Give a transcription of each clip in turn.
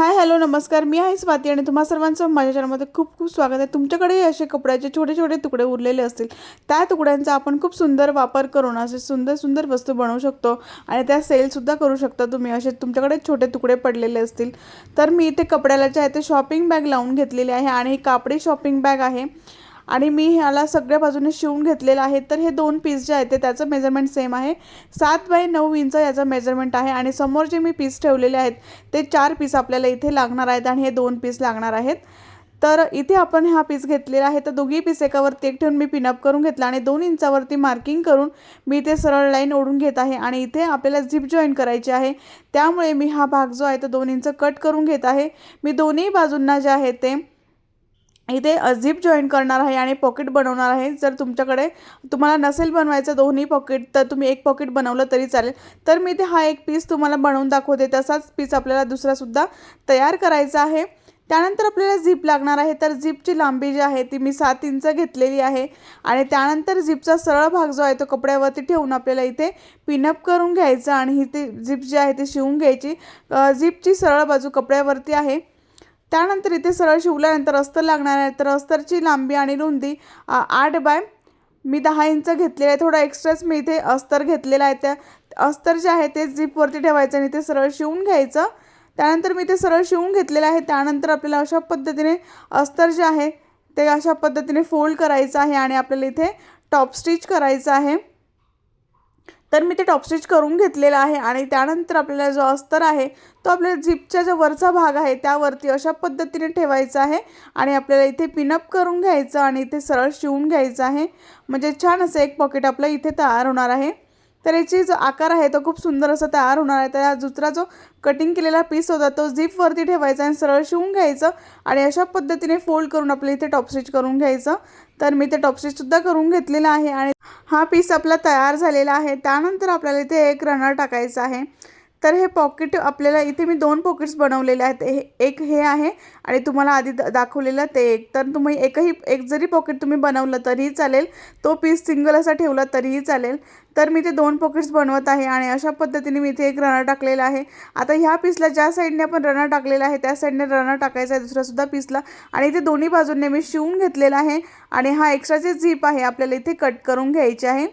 Hi hello नमस्कार. मी आहे स्वाती आणि तुम्हा सर्वांचं माझ्या चॅनलमध्ये खूप खूप स्वागत आहे. तुमच्याकडे असे कपड्याचे छोटे छोटे तुकडे उरलेले असतील. त्या तुकड्यांचा आपण खूप सुंदर वापर करून असे सुंदर सुंदर वस्तू बनवू शकतो आणि त्या सेलसुद्धा करू शकता तुम्ही. असे तुमच्याकडे छोटे तुकडे पडलेले असतील. तर मी इथे कपड्याला जे आहे ते शॉपिंग बॅग लावून घेतलेली आहे आणि ही कापडी शॉपिंग बॅग आहे. आणि मी ह्याला सगळ्या बाजूने शिवून घेतलेलं आहे. तर हे दोन पीस जे आहेत ते त्याचं मेजरमेंट सेम आहे. सात बाय नऊ इंच याचं मेजरमेंट आहे आणि समोर जे मी पीस ठेवलेले आहेत ते चार पीस आपल्याला इथे लागणार आहेत आणि हे दोन पीस लागणार आहेत. तर इथे आपण हा पीस घेतलेला आहे. तर दोघी पीस एकावरती एक ठेवून मी पिनअप करून घेतला आणि दोन इंचावरती मार्किंग करून मी इथे सरळ लाईन ओढून घेत आहे आणि इथे आपल्याला झिप जॉईन करायची आहे. त्यामुळे मी हा भाग जो आहे तो दोन इंच कट करून घेत आहे. मी दोन्ही बाजूंना जे आहे ते इथे झिप जॉईन करणार आहे आणि पॉकेट बनवणार आहे. जर तुमच्याकडे तुम्हाला नसेल बनवायचं दोन्ही पॉकेट तर तुम्ही एक पॉकेट बनवलं तरी चालेल. तर मी इथे हा एक पीस तुम्हाला बनवून दाखवते. तसाच पीस आपल्याला दुसरासुद्धा तयार करायचा आहे. त्यानंतर आपल्याला झिप लागणार आहे. तर झिपची लांबी जी आहे ती मी सात इंच घेतलेली आहे. आणि त्यानंतर झिपचा सरळ भाग जो आहे तो कपड्यावरती ठेवून आपल्याला इथे पिनअप करून घ्यायचा आणि ही ती झिप जी आहे ती शिवून घ्यायची. झिपची सरळ बाजू कपड्यावरती आहे. त्यानंतर इथे सरळ शिवल्यानंतर अस्तर लागणार आहे तर अस्तरची लांबी आणि रुंदी आठ बाय मी दहा इंच घेतलेलं आहे. थोडा एक्स्ट्राच मी इथे अस्तर घेतलेला आहे. त्या अस्तर जे आहे ते झिपवरती ठेवायचं आणि ते सरळ शिवून घ्यायचं. त्यानंतर मी ते सरळ शिवून घेतलेलं आहे. त्यानंतर आपल्याला अशा पद्धतीने अस्तर जे आहे ते अशा पद्धतीने फोल्ड करायचं आहे आणि आपल्याला इथे टॉप स्टिच करायचं आहे. तर मी ते टॉप स्टिच करून घेतलेलं आहे आणि त्यानंतर आपल्याला जो अस्तर आहे तो आपल्या झिपच्या जो वरचा भाग आहे त्यावरती अशा पद्धतीने ठेवायचा आहे आणि आपल्याला इथे पिनअप करून घ्यायचं आणि इथे सरळ शिवून घ्यायचं आहे. म्हणजे छान असं एक पॉकेट आपलं इथे तयार होणार आहे. तर याची जो आकार आहे तो खूप सुंदर असा तयार होणार आहे. तर दुसरा जो कटिंग केलेला पीस होता तो झिपवरती ठेवायचा आणि सरळ शिवून घ्यायचं आणि अशा पद्धतीने फोल्ड करून आपल्या इथे टॉप स्टिच करून घ्यायचं. तर मी ते टॉपस्टिचसुद्धा करून घेतलेलं आहे आणि हा पीस आपला तयार झालेला आहे. त्यानंतर आपल्याला इथे एक रनर टाकायचा आहे. तर हे पॉकेट आपल्याला इथे मी दोन पॉकेट्स बनवलेले आहेत. हे एक हे आहे आणि तुम्हाला आधी दाखवलेलं ते एक. तर तुम्ही एकही एक जरी पॉकेट तुम्ही बनवलं तरीही चालेल. तो पीस सिंगल असा ठेवला तरीही चालेल. तर मी ते दोन पॉकेट्स बनवत आहे आणि अशा पद्धतीने मी इथे एक रनर टाकलेला आहे. आता ह्या पीसला ज्या साईडने आपण रनर टाकलेला आहे त्या साईडने रनर टाकायचा आहे दुसरासुद्धा पीसला आणि इथे दोन्ही बाजूंनी मी शिवून घेतलेला आहे. आणि हा एक्स्ट्राचे झीप आहे आपल्याला इथे कट करून घ्यायचे आहे.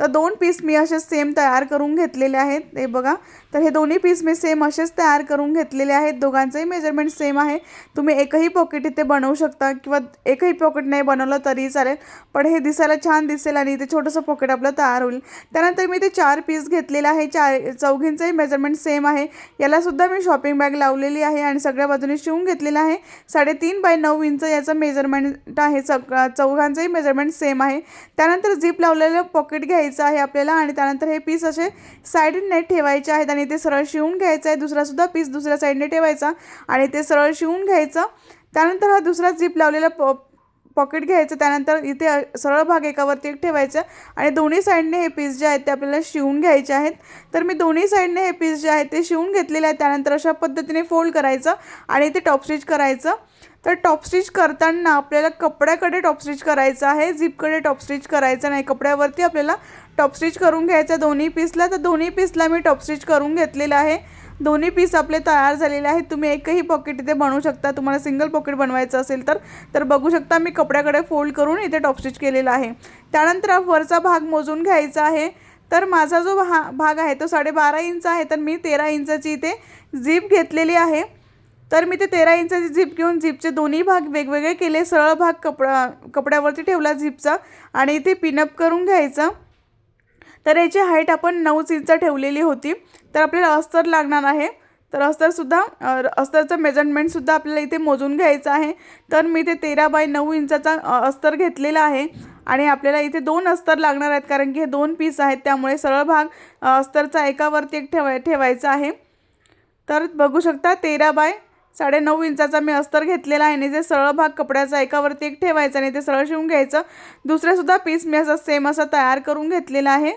तर दोन पीस मी असे सेम तयार करून घेतलेले आहेत. हे बघा. तर हे दोन्ही पीस मी सेम असेच तयार करून घेतलेले आहेत. दोघांचंही मेजरमेंट सेम आहे. तुम्ही एकही पॉकेट इथे बनवू शकता किंवा एकही पॉकेट नाही बनवलं तरीही चालेल. पण हे दिसायला छान दिसेल आणि इथे छोटंसं पॉकेट आपलं तयार होईल. त्यानंतर मी ते चार पीस घेतलेलं आहे. चार चौघींचंही मेजरमेंट सेम आहे. यालासुद्धा मी शॉपिंग बॅग लावलेली आहे आणि सगळ्या बाजूने शिवून घेतलेलं आहे. साडेतीन बाय नऊ इंच याचं मेजरमेंट आहे. सग चौघांचंही मेजरमेंट सेम आहे. त्यानंतर झिप लावलेलं पॉकेट घ्यायचं आहे आपल्याला आणि त्यानंतर हे पीस असे साईडने ठेवायचे आहेत आणि ते सरळ शिवून घ्यायचं आहे. दुसरासुद्धा पीस दुसऱ्या साईडने ठेवायचा आणि ते सरळ शिवून घ्यायचं. त्यानंतर हा दुसरा झिप लावलेला प पॉकेट घ्यायचं त्यानंतर इथे सरळ भाग एकावरती एक ठेवायचं आणि दोन्ही साईडने हे पीस जे आहेत ते आपल्याला शिवून घ्यायचे आहेत. तर मी दोन्ही साईडने हे पीस जे आहेत ते शिवून घेतलेले आहेत. त्यानंतर अशा पद्धतीने फोल्ड करायचं आणि ते टॉप स्टिच करायचं. तर टॉप स्टिच करताना आपल्याला कपड्याकडे टॉप स्टिच करायचं आहे. झिपकडे टॉप स्टिच करायचं नाही. कपड्यावरती आपल्याला टॉप स्टिच करून घ्यायचं दोन्ही पीसला तर दोन्ही पीसला मी टॉप स्टिच करून घेतलेलं आहे. दोन्ही पीस आपले तयार झालेले आहेत. तुम्ही एकही पॉकेट इथे बनवू शकता. तुम्हाला सिंगल पॉकेट बनवायचं असेल तर तर बघू शकता मी कपड्याकडे फोल्ड करून इथे टॉपस्टिच केलेलं केलेला आहे. त्यानंतर वरचा भाग मोजून घ्यायचा आहे. तर माझा जो भा भाग आहे तो साडेबारा इंच आहे. तर मी तेरा इंचाची इथे झीप घेतलेली आहे. तर मी ते तेरा इंचाची झीप घेऊन झीपचे दोन्ही भाग वेगवेगळे केले. सरळ भाग कपडा कपड्यावरती ठेवला झीपचा आणि इथे पिनअप करून घ्यायचा. तर याची हाईट आपण नऊच इंच ठेवलेली होती. तर आपल्याला अस्तर लागणार आहे. तर अस्तरसुद्धा अस्तरचं मेजरमेंटसुद्धा आपल्याला इथे मोजून घ्यायचं आहे. तर मी ते तेरा बाय नऊ इंचाचा अस्तर घेतलेला आहे. आणि आपल्याला इथे दोन अस्तर लागणार आहेत कारण की हे दोन पीस आहेत. त्यामुळे सरळ भाग अस्तरचा एकावरती एक ठेवाय ठेवायचा आहे. तर बघू शकता तेरा बाय साडे नऊ इंचाचा मी अस्तर घेतलेला आहे. आणि ते सरळ भाग कपड्याचा एकावरती एक ठेवायचा आणि ते सरळ शिवून घ्यायचं. दुसरेसुद्धा पीस मी असं सेम असा तयार करून घेतलेला आहे.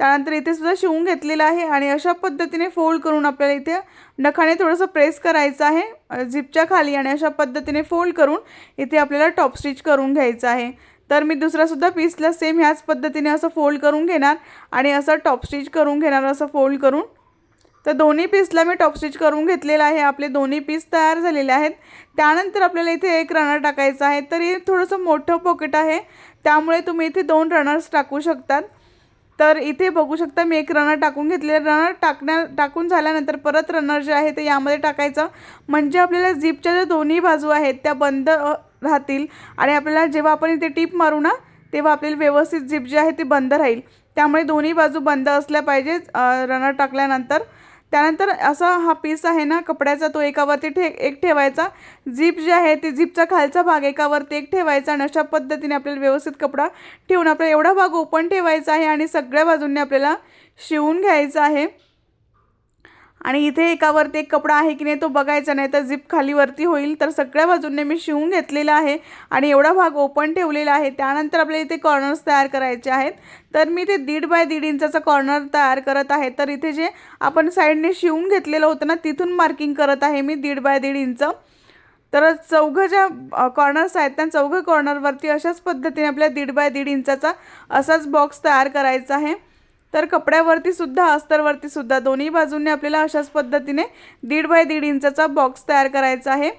त्यानंतर इथे सुद्धा शिवून घेतलेलं आहे आणि अशा पद्धतीने फोल्ड करून आपल्याला इथे नखाने थोडंसं प्रेस करायचं आहे झिपच्या खाली आणि अशा पद्धतीने फोल्ड करून इथे आपल्याला टॉप स्टिच करून घ्यायचं आहे. तर मी दुसरासुद्धा पीसला सेम ह्याच पद्धतीने असं फोल्ड करून घेणार आणि असं टॉप स्टिच करून घेणार असं फोल्ड करून. तर दोन्ही पीसला मी टॉप स्टिच करून घेतलेलं आहे आपले दोन्ही पीस तयार झालेले आहेत. त्यानंतर आपल्याला इथे एक रनर टाकायचं आहे तर हे थोडंसं मोठं पॉकेट आहे त्यामुळे तुम्ही इथे दोन रनर्स टाकू शकतात. तर इथे बघू शकता मी एक रनर टाकून घेतलेलं रनर टाकण्या टाकून झाल्यानंतर परत रनर जे आहे ते यामध्ये टाकायचं. म्हणजे आपल्याला झिपच्या ज्या दोन्ही बाजू आहेत त्या बंद राहतील. आणि आपल्याला जेव्हा आपण इथे टीप मारू ना तेव्हा आपल्याला व्यवस्थित झिप जी आहे ती बंद राहील. त्यामुळे दोन्ही बाजू बंद असल्या पाहिजे रनर टाकल्यानंतर. त्यानंतर असा हा पीस आहे ना कपड्याचा तो एकावरती ठे एक ठेवायचा. झीप जी आहे ती झिपचा खालचा भाग एकावरती एक ठेवायचा आणि अशा पद्धतीने आपल्याला व्यवस्थित कपडा ठेवून आपल्याला एवढा भाग ओपन ठेवायचा आहे आणि सगळ्या बाजूंनी आपल्याला शिवून घ्यायचं आहे. आणि इथे एकावरती एक कपडा आहे की नाही तो बघायचा नाही तर झिप खालीवरती होईल. तर सगळ्या बाजूंनी मी शिवून घेतलेला आहे आणि एवढा भाग ओपन ठेवलेला आहे. त्यानंतर आपल्याला इथे कॉर्नर्स तयार करायचे आहेत. तर मी इथे दीड बाय दीड इंचाचा कॉर्नर तयार करत आहे. तर इथे जे आपण साईडने शिवून घेतलेलं होतं ना तिथून मार्किंग करत आहे मी दीड बाय दीड इंच. तर चौघं ज्या कॉर्नर्स आहेत त्या चौघं कॉर्नरवरती अशाच पद्धतीने आपल्या दीड बाय दीड इंचाचा असाच बॉक्स तयार करायचा आहे. तर कपड्यावरती सुद्धा अस्तरवरती सुद्धा दोन्ही बाजूंनी आपल्याला अशाच पद्धतीने दीड बाय दीड इंचाचा बॉक्स तयार करायचा आहे.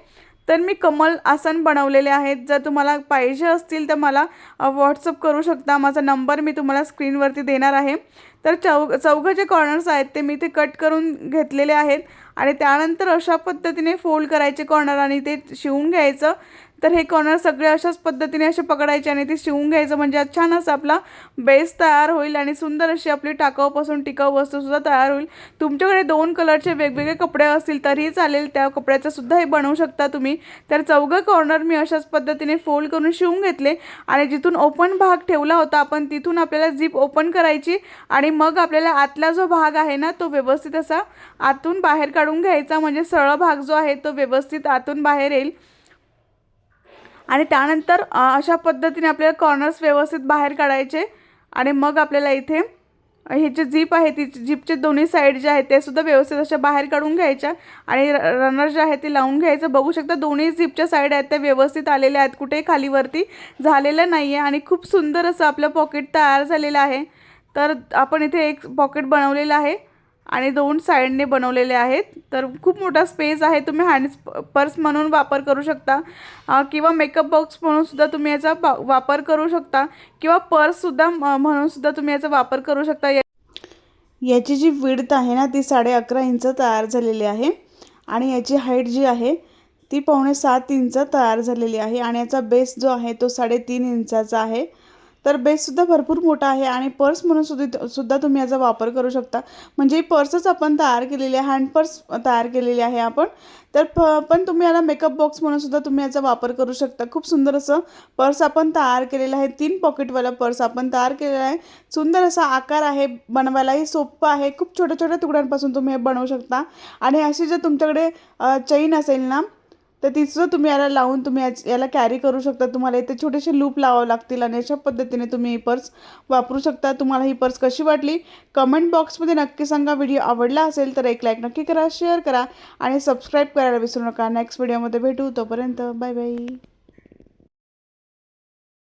तर मी कमल आसन बनवलेले आहेत. जर तुम्हाला पाहिजे असतील तर मला व्हॉट्सअप करू शकता. माझा नंबर मी तुम्हाला स्क्रीनवरती देणार आहे. तर चौ चौघं जे कॉर्नर्स आहेत ते मी ते कट करून घेतलेले आहेत. आणि त्यानंतर अशा पद्धतीने फोल्ड करायचे कॉर्नर आणि ते शिवून घ्यायचं. तर हे कॉर्नर सगळे अशाच पद्धतीने असे पकडायचे आणि ते शिवून घ्यायचं म्हणजे छान असं आपला बेस तयार होईल आणि सुंदर अशी आपली टाकाऊपासून टिकाऊ वस्तूसुद्धा तयार होईल. तुमच्याकडे दोन कलरचे वेगवेगळे कपडे असतील तरीही चालेल त्या कपड्याचंसुद्धा हे बनवू शकता तुम्ही. तर चौघं कॉर्नर मी अशाच पद्धतीने फोल्ड करून शिवून घेतले आणि जिथून ओपन भाग ठेवला होता आपण तिथून आपल्याला झीप ओपन करायची आणि मग आपल्याला आतला जो भाग आहे ना तो व्यवस्थित असा आतून बाहेर काढून घ्यायचा. म्हणजे सरळ भाग जो आहे तो व्यवस्थित आतून बाहेर येईल. आणि त्यानंतर अशा पद्धतीने आपल्याला कॉर्नर्स व्यवस्थित बाहेर काढायचे आणि मग आपल्याला इथे हे जे जीप आहे ती जीपचे दोन्ही साईड जे आहेत ते सुद्धा व्यवस्थित अशा बाहेर काढून घ्यायच्या आणि रनर जे आहे ते लावून घ्यायचं. बघू शकता दोन्ही जीपच्या साईड आहेत त्या व्यवस्थित आलेल्या आहेत. कुठेही खालीवरती झालेलं नाही आहे आणि खूप सुंदर असं आपलं पॉकेट तयार झालेलं आहे. तर आपण इथे एक पॉकेट बनवलेलं आहे. आणि दोन साईडने बनवलेले आहेत. तर खूप मोठा स्पेस आहे. तुम्ही हँड पर्स म्हणून वापर करू शकता. किंवा मेकअप बॉक्स म्हणूनसुद्धा तुम्ही याचा वापर करू शकता. किंवा पर्ससुद्धा म्हणूनसुद्धा तुम्ही याचा वापर करू शकता. या- याची जी विड्थ आहे ना ती साडे अकरा इंच तयार झालेली आहे. आणि याची हाईट जी आहे ती पावणे सात इंच तयार झालेली आहे. आणि याचा बेस जो आहे तो साडेतीन इंचाचा आहे. तर बेससुद्धा भरपूर मोठा आहे आणि पर्स म्हणून सुद्धा सुद्धा तुम्ही याचा वापर करू शकता. म्हणजे ही पर्सच आपण तयार केलेली आहे हँड पर्स तयार केलेली आहे आपण. तर प पण तुम्ही याला मेकअप बॉक्स म्हणून सुद्धा तुम्ही याचा वापर करू शकता. खूप सुंदर असं पर्स आपण तयार केलेलं आहे. तीन पॉकेटवाला पर्स आपण तयार केलेला आहे. सुंदर असा आकार आहे बनवायलाही सोपं आहे. खूप छोट्या छोट्या तुकड्यांपासून तुम्ही हे बनवू शकता. आणि अशी जर तुमच्याकडे चैन असेल ना तर तिचं तुम्ही याला लावून तुम्ही याला कॅरी करू शकता. तुम्हाला इथे छोटेसे लूप लावावं लागतील आणि अशा पद्धतीने तुम्ही ही पर्स वापरू शकता. तुम्हाला ही पर्स कशी वाटली? कमेंट बॉक्समध्ये नक्की सांगा. व्हिडिओ आवडला असेल तर एक लाईक नक्की करा शेअर करा आणि सबस्क्राईब करायला विसरू नका. नेक्स्ट व्हिडिओमध्ये भेटू. तोपर्यंत बाय बाय